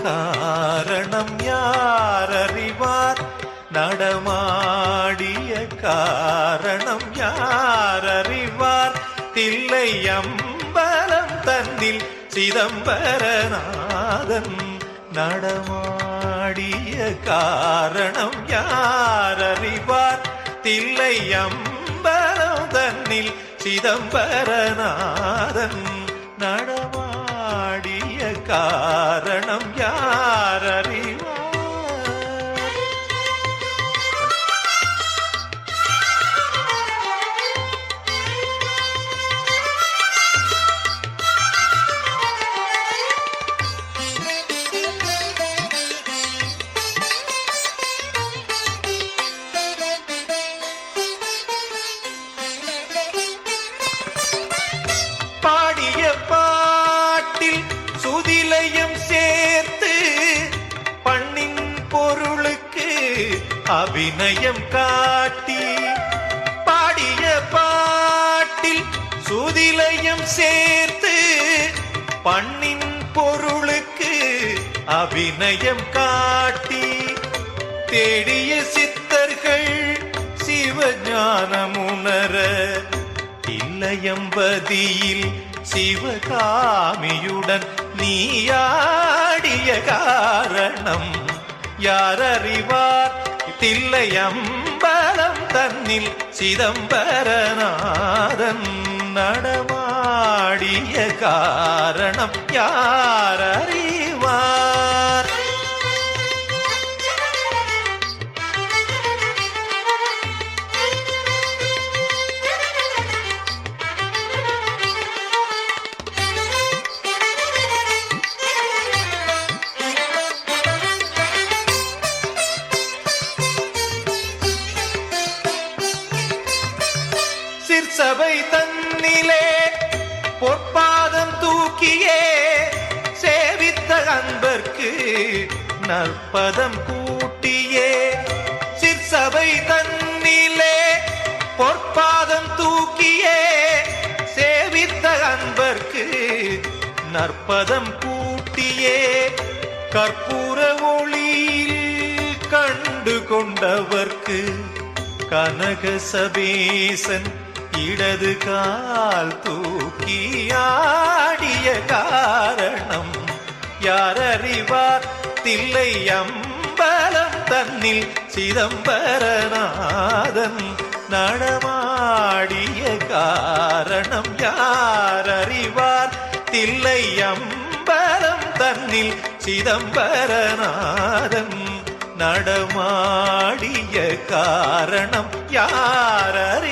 காரணம் யார் அறிவார் நடமாடிய காரணம் யார் அறிவார் தில்லை அம்பலம் தன்னில் சிதம்பரநாதன் நடமாடிய காரணம் யார் அறிவார் தில்லை அம்பலம் தன்னில் சிதம்பரநாதன் அபிநயம் காட்டி பாடிய பாட்டில் சுதிலயம் சேர்த்து பண்ணின் பொருளுக்கு அபிநயம் காட்டி தேடிய சித்தர்கள் சிவஞானமுணர இல்லையம்பதியில் சிவகாமியுடன் நீயாடிய காரணம் யார் அறிவார் தில்லை அம்பலம் தன்னில் சிதம்பரநாதன் நடமாடிய காரணம் யார் சிற்சபை தன்னிலே பொற்பாதம் தூக்கியே சேவித்த அன்பர்க்கு நற்பதம் கூட்டியே. சிற்சபை தன்னிலே பொற்பாதம் தூக்கியே சேவித்த அன்பர்க்கு நற்பதம் கூட்டியே. கற்பூர ஒளியில் கண்டு கொண்டவர்க்கு கனக சபேசன் இடது கால் தூக்கியாடிய காரணம் யாரறிவார்? தில்லை அம்பலம் தன்னில் சிதம்பரநாதன் நடமாடிய காரணம் யாரறிவார்? தில்லை அம்பலம் தன்னில் சிதம்பரநாதன் நடமாடிய காரணம் யாரறிவார்